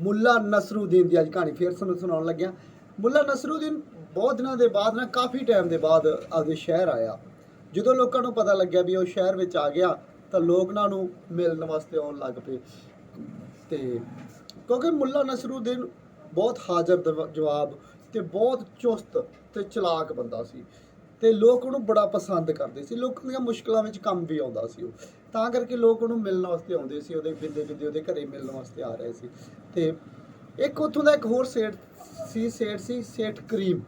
ਮੁੱਲਾ ਨਸਰੂਦੀਨ ਦੀ ਅੱਜ ਕਹਾਣੀ ਫੇਰ ਤੁਹਾਨੂੰ ਸੁਣਾਉਣ ਲੱਗਿਆ। ਮੁੱਲਾ ਨਸਰੂਦੀਨ ਬਹੁਤ ਦਿਨਾਂ ਦੇ ਬਾਅਦ ਨਾ, ਕਾਫੀ ਟਾਈਮ ਦੇ ਬਾਅਦ ਆਪਦੇ ਸ਼ਹਿਰ ਆਇਆ। ਜਦੋਂ ਲੋਕਾਂ ਨੂੰ ਪਤਾ ਲੱਗਿਆ ਵੀ ਉਹ ਸ਼ਹਿਰ ਵਿੱਚ ਆ ਗਿਆ, ਤਾਂ ਲੋਕ ਨਾ ਨੂੰ ਮਿਲਣ ਵਾਸਤੇ ਆਉਣ ਲੱਗ ਪਏ। ਤੇ ਕਿਉਂਕਿ ਮੁੱਲਾ ਨਸਰੂਦੀਨ ਬਹੁਤ ਹਾਜ਼ਰ ਜਵਾਬ ਤੇ ਬਹੁਤ ਚੁਸਤ ਤੇ ਚਲਾਕ ਬੰਦਾ ਸੀ। ਤੇ ਲੋਕ ਉਹਨੂੰ ਬੜਾ ਪਸੰਦ ਕਰਦੇ ਸੀ। ਲੋਕਾਂ ਦੀਆਂ ਮੁਸ਼ਕਲਾਂ ਵਿੱਚ ਕੰਮ ਵੀ ਆਉਂਦਾ ਸੀ ਉਹ। ਤਾਂ ਕਰਕੇ ਲੋਕ ਉਹਨੂੰ ਮਿਲਣ ਵਾਸਤੇ ਆਉਂਦੇ ਸੀ, ਉਹਦੇ ਬਿੰਦੇ ਬਿੰਦੇ ਉਹਦੇ ਘਰੇ ਮਿਲਣ ਵਾਸਤੇ ਆ ਰਹੇ ਸੀ। ਤੇ ਇੱਕ ਉੱਥੋਂ ਦਾ ਇੱਕ ਹੋਰ ਸੇਠ ਸੀ ਸੇਠ ਸੀ, ਸੇਠ ਕਰੀਮ।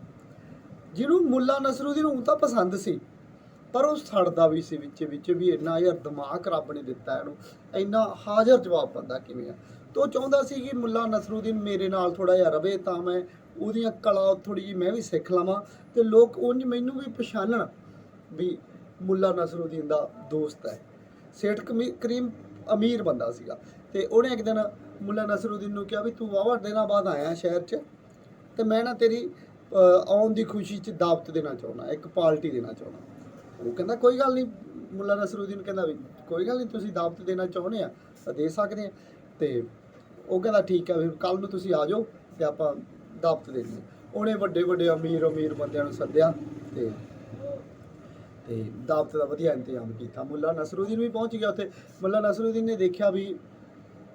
ਜਿਹਨੂੰ ਮੁੱਲਾ ਨਸਰੂਦੀਨ ਨੂੰ ਤਾਂ ਪਸੰਦ ਸੀ, ਪਰ ਉਹ ਸੜਦਾ ਵੀ ਸੀ ਵਿੱਚ ਵਿੱਚ ਵੀ ਇੰਨਾ ਯਾਰ ਦਿਮਾਗ ਰੱਬ ਨੇ ਦਿੱਤਾ ਇਹਨੂੰ। ਇੰਨਾ ਹਾਜ਼ਰ ਜਵਾਬ ਬੰਦਾ ਕਿਵੇਂ ਆ? ਤੋ ਚਾਹੁੰਦਾ ਸੀ ਕਿ ਮੁੱਲਾ ਨਸਰੂਦੀਨ ਮੇਰੇ ਨਾਲ ਥੋੜਾ ਜਿਹਾ ਰਵੇ ਤਾਂ ਮੈਂ ਉਹਦੀਆਂ ਕਲਾ ਥੋੜੀ ਜਿਹੀ ਮੈਂ ਵੀ ਸਿੱਖ ਲਵਾਂ ਤੇ ਲੋਕ ਉਂਝ ਮੈਨੂੰ ਵੀ ਪਛਾਣਨ ਵੀ ਮੁੱਲਾ ਨਸਰੂਦੀਨ ਦਾ ਦੋਸਤ ਹੈ। ਸੇਠ ਕਮੀ- ਕਰੀਮ ਅਮੀਰ ਬੰਦਾ ਸੀਗਾ ਤੇ ਉਹਨੇ ਇੱਕ ਦਿਨ ਮੁੱਲਾ ਨਸਰੂਦੀਨ ਨੂੰ ਕਿਹਾ ਵੀ ਤੂੰ ਵਾਵਾ ਦਿਨਾਂ ਬਾਅਦ ਆਇਆ ਸ਼ਹਿਰ 'ਚ ਤੇ ਮੈਂ ਨਾ ਤੇਰੀ ਆਉਣ ਦੀ ਖੁਸ਼ੀ 'ਚ ਦਾਵਤ ਦੇਣਾ ਚਾਹੁੰਦਾ, ਇੱਕ ਪਾਰਟੀ ਦੇਣਾ ਚਾਹੁੰਦਾ। ਉਹ ਕਹਿੰਦਾ ਕੋਈ ਗੱਲ ਨਹੀਂ, ਮੁੱਲਾ ਨਸਰੂਦੀਨ ਕਹਿੰਦਾ ਵੀ ਕੋਈ ਗੱਲ ਨਹੀਂ, ਤੁਸੀਂ ਦਾਵਤ ਦੇਣਾ ਚਾਹੁੰਦੇ ਆ ਤਾਂ ਦੇ ਸਕਦੇ ਆ। ਤੇ ਉਹ ਕਹਿੰਦਾ ਠੀਕ ਹੈ, ਫਿਰ ਕੱਲ ਨੂੰ ਤੁਸੀਂ ਆ ਜਾਓ ਤੇ ਆਪਾਂ ਦਾਵਤ ਦੇਣੀ ਹੈ। ਉਹਨੇ ਵੱਡੇ ਵੱਡੇ ਅਮੀਰ ਅਮੀਰ ਬੰਦਿਆਂ ਨੂੰ ਸੱਦਿਆ ਤੇ ਤੇ ਦਾਵਤ ਦਾ ਵਧੀਆ ਇੰਤਜ਼ਾਮ ਕੀਤਾ। ਮੁੱਲਾ ਨਸਰੂਦੀਨ ਵੀ ਪਹੁੰਚ ਗਿਆ ਉੱਥੇ। ਮੁੱਲਾ ਨਸਰੂਦੀਨ ਨੇ ਦੇਖਿਆ ਵੀ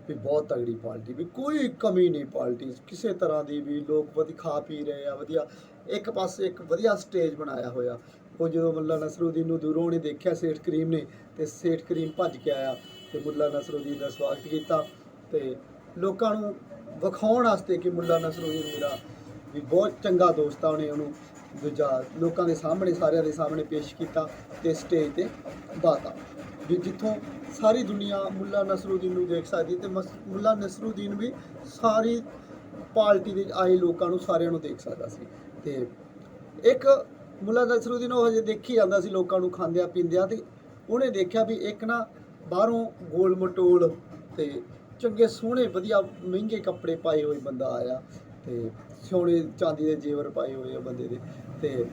ਵੀ ਬਹੁਤ ਤਗੜੀ ਪਾਰਟੀ, ਵੀ ਕੋਈ ਕਮੀ ਨਹੀਂ ਪਾਰਟੀ ਕਿਸੇ ਤਰ੍ਹਾਂ ਦੀ ਵੀ ਲੋਕ ਵਧੀਆ ਖਾ ਪੀ ਰਹੇ ਆ, ਵਧੀਆ। ਇੱਕ ਪਾਸੇ ਇੱਕ ਵਧੀਆ ਸਟੇਜ ਬਣਾਇਆ ਹੋਇਆ। ਉਹ ਜਦੋਂ ਮੁੱਲਾ ਨਸਰੂਦੀਨ ਨੂੰ ਦੂਰੋਂ ਨੇ ਦੇਖਿਆ ਸੇਠ ਕਰੀਮ ਨੇ ਤੇ ਸੇਠ ਕਰੀਮ ਭੱਜ ਕੇ ਆਇਆ ਤੇ ਮੁੱਲਾ ਨਸਰੂਦੀਨ ਦਾ ਸਵਾਗਤ ਕੀਤਾ। ਤੇ ਲੋਕਾਂ ਨੂੰ ਵਿਖਾਉਣ ਵਾਸਤੇ ਕਿ ਮੁੱਲਾ ਨਸਰੂਦੀਨ ਮੇਰਾ ਵੀ ਬਹੁਤ ਚੰਗਾ ਦੋਸਤ ਆ ਉਹਨੇ ਉਹਨੂੰ ਦੂਜਾ ਲੋਕਾਂ ਦੇ ਸਾਹਮਣੇ, ਸਾਰਿਆਂ ਦੇ ਸਾਹਮਣੇ ਪੇਸ਼ ਕੀਤਾ ਤੇ ਸਟੇਜ ਤੇ ਬਾਤਾ। ਵੀ ਜਿੱਥੋਂ ਸਾਰੀ ਦੁਨੀਆ ਮੁੱਲਾ ਨਸਰੂਦੀਨ ਨੂੰ ਦੇਖ ਸਕਦੀ ਤੇ ਮਸ- ਮੁੱਲਾ ਨਸਰੂਦੀਨ ਵੀ ਸਾਰੀ ਪਾਰਟੀ ਦੇ ਆਏ ਲੋਕਾਂ ਨੂੰ ਸਾਰਿਆਂ ਨੂੰ ਦੇਖ ਸਕਦਾ ਸੀ। ਤੇ ਇੱਕ ਮੁੱਲਾ ਨਸਰੂਦੀਨ ਉਹ ਹਜੇ ਦੇਖੀ ਜਾਂਦਾ ਸੀ ਲੋਕਾਂ ਨੂੰ ਖਾਂਦਿਆਂ ਪੀਂਦਿਆਂ ਤੇ ਉਹਨੇ ਦੇਖਿਆ ਵੀ ਇੱਕ ਨਾ ਬਾਹਰੋਂ ਗੋਲ ਮਟੋਲ ਤੇ ਚੰਗੇ, ਸੋਹਣੇ, ਵਧੀਆ, ਮਹਿੰਗੇ ਕੱਪੜੇ ਪਾਏ ਹੋਏ ਬੰਦਾ ਆਇਆ ਤੇ ਸੋਹਣੇ ਚਾਂਦੀ ਦੇ ਜੇਵਰ ਪਾਏ ਹੋਏ ਆ ਬੰਦੇ ਦੇ ਤੇ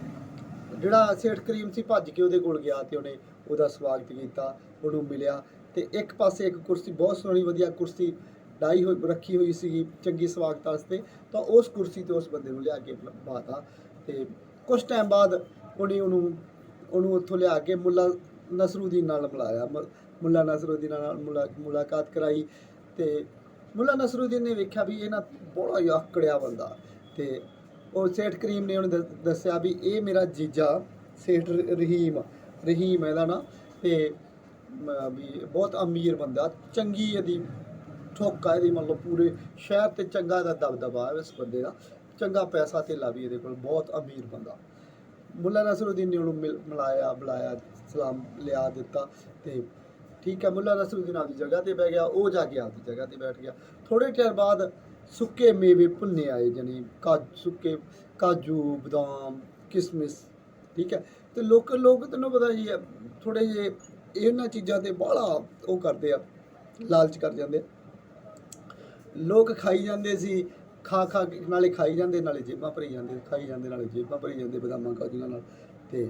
ਜਿਹੜਾ ਸੇਠ ਕਰੀਮ ਸੀ ਭੱਜ ਕੇ ਉਹਦੇ ਕੋਲ ਗਿਆ ਤੇ ਉਹਨੇ ਉਹਦਾ ਸਵਾਗਤ ਕੀਤਾ, ਉਹਨੂੰ ਮਿਲਿਆ ਤੇ ਇੱਕ ਪਾਸੇ ਇੱਕ ਕੁਰਸੀ, ਬਹੁਤ ਸੋਹਣੀ, ਵਧੀਆ ਕੁਰਸੀ ਡਾਈ ਹੋਈ, ਰੱਖੀ ਹੋਈ ਸੀਗੀ ਚੰਗੀ ਸਵਾਗਤ ਵਾਸਤੇ, ਤਾਂ ਉਸ ਕੁਰਸੀ ਤੇ ਉਸ ਬੰਦੇ ਨੂੰ ਲਿਆ ਕੇ ਬਾਤਾ ਤੇ ਕੁਝ ਟਾਈਮ ਬਾਅਦ ਉਹਨੇ ਉਹਨੂੰ ਉਹਨੂੰ ਉੱਥੋਂ ਲਿਆ ਕੇ ਮੁੱਲਾ ਨਸਰੂਦੀਨ ਨਾਲ ਮਿਲਾਇਆ ਮ- ਮੁੱਲਾ ਨਸਰੂਦੀਨ ਨਾਲ ਮੁਲਾ- ਮੁਲਾਕਾਤ ਕਰਾਈ ਤੇ ਮੁੱਲਾ ਨਸਰੂਦੀਨ ਨੇ ਵੇਖਿਆ ਵੀ ਇਹ ਨਾ ਬੜਾ ਹੀ ਆਕੜਿਆ ਬੰਦਾ ਤੇ ਉਹ ਸੇਠ ਕਰੀਮ ਨੇ ਉਹਨੂੰ ਦੱਸ- ਦੱਸਿਆ ਵੀ ਇਹ ਮੇਰਾ ਜੀਜਾ ਸੇਠ ਰਹੀਮ ਰਹੀਮ ਇਹਦਾ ਨਾ ਤੇ ਵੀ ਬਹੁਤ ਅਮੀਰ ਬੰਦਾ, ਚੰਗੀ ਇਹਦੀ ਠੋਕਾ ਇਹਦੀ ਮਤਲਬ ਪੂਰੇ ਸ਼ਹਿਰ ਤੇ ਚੰਗਾ ਇਹਦਾ ਦਬਦਬਾ ਹੈ ਇਸ ਬੰਦੇ ਦਾ, ਚੰਗਾ ਪੈਸਾ ਧੇਲਾ ਵੀ ਇਹਦੇ ਕੋਲ, ਬਹੁਤ ਅਮੀਰ ਬੰਦਾ। ਮੁੱਲਾ ਨਸਰੂਦੀਨ ਨੇ ਉਹਨੂੰ ਮਿਲ- ਮਿਲਾਇਆ, ਬੁਲਾਇਆ, ਸਲਾਮ ਲਿਆ, ਦਿੱਤਾ ਤੇ ਠੀਕ ਹੈ, ਮੁੱਲਾ ਨਸਰੂਦੀਨ ਆਪਦੀ ਜਗ੍ਹਾ ਤੇ ਬਹਿ ਗਿਆ, ਉਹ ਜਾ ਕੇ ਆਪਦੀ ਜਗ੍ਹਾ ਤੇ ਬੈਠ ਗਿਆ। ਥੋੜੇ ਚਿਰ ਬਾਅਦ ਸੁੱਕੇ ਮੇਵੇ ਭੁੰਨੇ ਆਏ ਜਾਨੀ ਕਾਜ, ਸੁੱਕੇ ਕਾਜੂ, ਬਦਾਮ, ਕਿਸਮਿਸ, ਠੀਕ ਹੈ। ਤੇ ਲੋਕ ਲੋਕ ਤੈਨੂੰ ਪਤਾ ਜੀ ਥੋੜੇ ਜੇ ਇਹਨਾਂ ਚੀਜ਼ਾਂ ਤੇ ਬਾਹਲਾ ਉਹ ਕਰਦੇ ਆ, ਲਾਲਚ ਕਰ ਜਾਂਦੇ ਲੋਕ ਖਾਈ ਜਾਂਦੇ ਸੀ, ਖਾ ਖਾ ਕੇ ਨਾਲੇ ਖਾਈ ਜਾਂਦੇ, ਨਾਲੇ ਜੇਬਾਂ ਭਰੀ ਜਾਂਦੇ, ਖਾਈ ਜਾਂਦੇ, ਨਾਲੇ ਜੇਬਾਂ ਭਰੀ ਜਾਂਦੇ, ਬਦਾਮਾਂ, ਕਾਜੂਆਂ ਨਾਲ। ਤੇ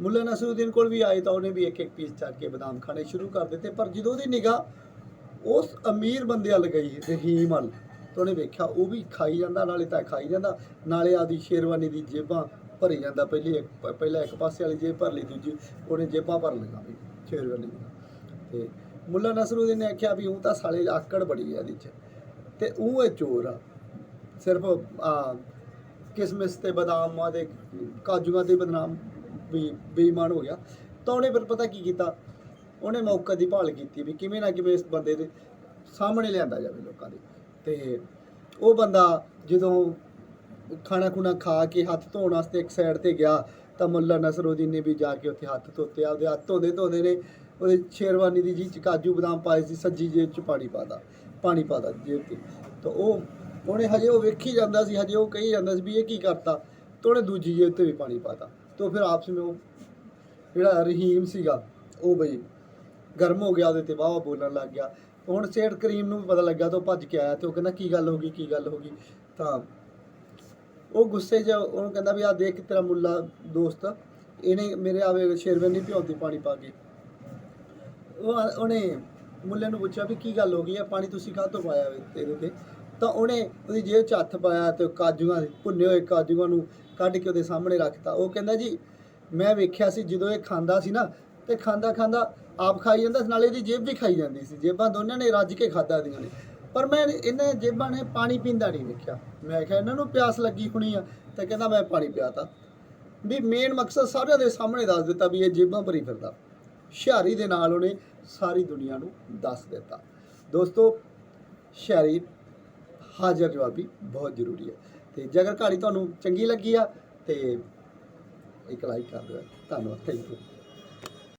ਮੁੱਲਾ ਨਸਰੂਦੀਨ ਕੋਲ ਵੀ ਆਏ ਤਾਂ ਉਹਨੇ ਵੀ ਇੱਕ ਇੱਕ ਪੀਸ ਚੱਕ ਕੇ ਬਦਾਮ ਖਾਣੇ ਸ਼ੁਰੂ ਕਰ ਦਿੱਤੇ। ਪਰ ਜਦੋਂ ਉਹਦੀ ਨਿਗਾਹ ਉਸ ਅਮੀਰ ਬੰਦੇ ਵੱਲ ਗਈ, ਰਹੀਮ ਵੱਲ, ਤਾਂ ਉਹਨੇ ਵੇਖਿਆ ਉਹ ਵੀ ਖਾਈ ਜਾਂਦਾ, ਨਾਲੇ ਤਾਂ ਖਾਈ ਜਾਂਦਾ। ਨਾਲੇ ਆਦੀ ਸ਼ੇਰਵਾਨੀ ਦੀ ਜੇਬਾਂ ਭਰੀ ਜਾਂਦਾ, ਪਹਿਲੀ ਇੱਕ ਪਹਿਲਾਂ ਇੱਕ ਪਾਸੇ ਵਾਲੀ ਜੇਬ ਭਰ ਲਈ, ਦੂਜੀ ਉਹਨੇ ਜੇਬਾਂ ਭਰ ਲਈਆਂ ਵੀ ਸ਼ੇਰਵਾਨੀ ਦੀਆਂ ਤੇ ਮੁੱਲਾ ਨਸਰੂਦੀਨ ਨੇ ਆਖਿਆ ਵੀ ਉਹ ਤਾਂ ਸਾਲੇ ਆਕੜ ਬੜੀ ਆ ਇਹਦੇ 'ਚ। ਤੇ ਉਹ ਇਹ ਚੋਰ ਆ, ਸਿਰਫ, ਆ ਕਿਸਮਿਸ ਤੇ ਬਦਾਮਾਂ ਦੇ, ਕਾਜੂਆਂ ਦੇ ਬਦਨਾਮ ਵੀ ਬੇਈਮਾਨ ਹੋ ਗਿਆ। ਤਾਂ ਉਹਨੇ ਫਿਰ ਪਤਾ ਕੀ ਕੀਤਾ? ਉਹਨੇ ਮੌਕਾ ਦੀ ਭਾਲ ਕੀਤੀ ਵੀ ਕਿਵੇਂ ਨਾ ਕਿਵੇਂ ਇਸ ਬੰਦੇ ਦੇ ਸਾਹਮਣੇ ਲਿਆਂਦਾ ਜਾਵੇ ਲੋਕਾਂ ਦੇ। ਤੇ ਉਹ ਬੰਦਾ ਜਦੋਂ ਖਾਣਾ ਖੁਣਾ ਖਾ ਕੇ ਹੱਥ ਧੋਣ ਵਾਸਤੇ ਇੱਕ ਸਾਈਡ ਤੇ ਗਿਆ, ਤਾਂ ਮੁੱਲਾ ਨਸਰੂਦੀਨ ਨੇ ਵੀ ਜਾ ਕੇ ਉੱਥੇ ਹੱਥ ਧੋਤੇ, ਆਪਦੇ ਹੱਥ ਧੋਦੇ ਧੋਦੇ ਨੇ ਉਹਦੇ ਸ਼ੇਰਵਾਨੀ ਦੀ ਜੀ ਚ ਕਾਜੂ ਬਦਾਮ ਪਾਏ ਸੀ, ਸੱਜੀ ਜੇਬ ਚ ਪਾਣੀ ਪਾਦਾ ਪਾਣੀ ਪਾਦਾ ਜੇਬ ਤੇ। ਤਾਂ ਉਹ, ਉਹਨੇ ਹਜੇ ਉਹ ਵੇਖੀ ਜਾਂਦਾ ਸੀ, ਹਜੇ ਉਹ ਕਹੀ ਜਾਂਦਾ ਸੀ ਵੀ ਇਹ ਕੀ ਕਰਤਾ? ਤਾਂ ਉਹਨੇ ਦੂਜੀ ਜੇਬ ਤੇ ਵੀ ਪਾਣੀ ਪਾਤਾ। ਤਾਂ ਫਿਰ ਆਪਸ ਵਿੱਚ ਉਹ ਜਿਹੜਾ ਰਹੀਮ ਸੀਗਾ, ਉਹ ਬਈ ਗਰਮ ਹੋ ਗਿਆ, ਉਹਦੇ ਤੇ ਵਾਹ ਬੋਲਣ ਲੱਗ ਗਿਆ। ਹੁਣ ਸੇਠ ਕਰੀਮ ਨੂੰ ਵੀ ਪਤਾ ਲੱਗਾ ਤਾਂ ਉਹ ਭੱਜ ਕੇ ਆਇਆ ਤੇ ਉਹ ਕਹਿੰਦਾ, ਕੀ ਗੱਲ ਹੋ ਗਈ, ਕੀ ਗੱਲ ਹੋ ਗਈ? ਤਾਂ ਉਹ ਗੁੱਸੇ 'ਚ ਉਹਨੂੰ ਕਹਿੰਦਾ ਵੀ ਆ ਦੇਖ ਤੇਰਾ ਮੁੱਲਾ ਦੋਸਤ, ਇਹਨੇ ਮੇਰੇ ਆਵੇ ਸ਼ੇਰਵਾਨੀ ਭਿਉਂਦੀ ਪਾਣੀ ਪਾ ਕੇ। ਉਹ ਉਹਨੇ ਮੁੱਲੇ ਨੂੰ ਪੁੱਛਿਆ ਵੀ, ਕੀ ਗੱਲ ਹੋ ਗਈ? ਆ ਪਾਣੀ ਤੁਸੀਂ ਕਾਹ ਤੋਂ ਪਾਇਆ ਵੇ ਤੇਰੇ ਤੇ? ਤਾਂ ਉਹਨੇ ਉਹਦੀ ਜੇਬ 'ਚ ਹੱਥ ਪਾਇਆ ਤੇ ਉਹ ਕਾਜੂਆਂ ਦੇ ਭੁੰਨੇ ਹੋਏ ਕਾਜੂਆਂ ਨੂੰ ਕੱਢ ਕੇ ਉਹਦੇ ਸਾਹਮਣੇ ਰੱਖਤਾ। ਉਹ ਕਹਿੰਦਾ ਜੀ ਮੈਂ ਵੇਖਿਆ ਸੀ ਜਦੋਂ ਇਹ ਖਾਂਦਾ ਸੀ ਨਾ ਤੇ ਖਾਂਦਾ ਖਾਂਦਾ ਆਪ ਖਾਈ ਜਾਂਦਾ ਸੀ, ਨਾਲੇ ਇਹਦੀ ਜੇਬ ਵੀ ਖਾਈ ਜਾਂਦੀ ਸੀ। ਜੇਬਾਂ ਦੋਨਾਂ ਨੇ ਰੱਜ ਕੇ ਖਾਦਾ ਦੀਆਂ ਨੇ। ਪਰ ਮੈਂ ਇਹਨਾਂ ਜੇਬਾਂ ਨੇ ਪਾਣੀ ਪੀਂਦਾ ਨਹੀਂ ਵੇਖਿਆ। ਮੈਂ ਕਿਹਾ ਇਹਨਾਂ ਨੂੰ ਪਿਆਸ ਲੱਗੀ ਹੋਣੀ ਆ ਤੇ ਕਹਿੰਦਾ ਮੈਂ ਪਾਣੀ ਪਿਆਤਾ। ਵੀ ਮੇਨ ਮਕਸਦ ਸਾਰਿਆਂ ਦੇ ਸਾਹਮਣੇ ਦੱਸ ਦਿੱਤਾ ਵੀ ਇਹ ਜੇਬਾਂ ਭਰੀ ਫਿਰਦਾ। ਹੁਸ਼ਿਆਰੀ ਦੇ ਨਾਲ ਉਹਨੇ ਸਾਰੀ ਦੁਨੀਆ ਨੂੰ ਦੱਸ ਦਿੱਤਾ। ਦੋਸਤੋ ਹੁਸ਼ਿਆਰੀ ਹਾਜ਼ਰ ਜਵਾਬੀ ਬਹੁਤ ਜ਼ਰੂਰੀ ਹੈ। ਤੇ ਜੇਕਰ ਕਹਾਣੀ ਤੁਹਾਨੂੰ ਚੰਗੀ ਲੱਗੀ ਆ, ਤੇ ਇੱਕ ਲਾਈਕ ਕਰ ਦਿਓ। ਧੰਨਵਾਦ। Thank you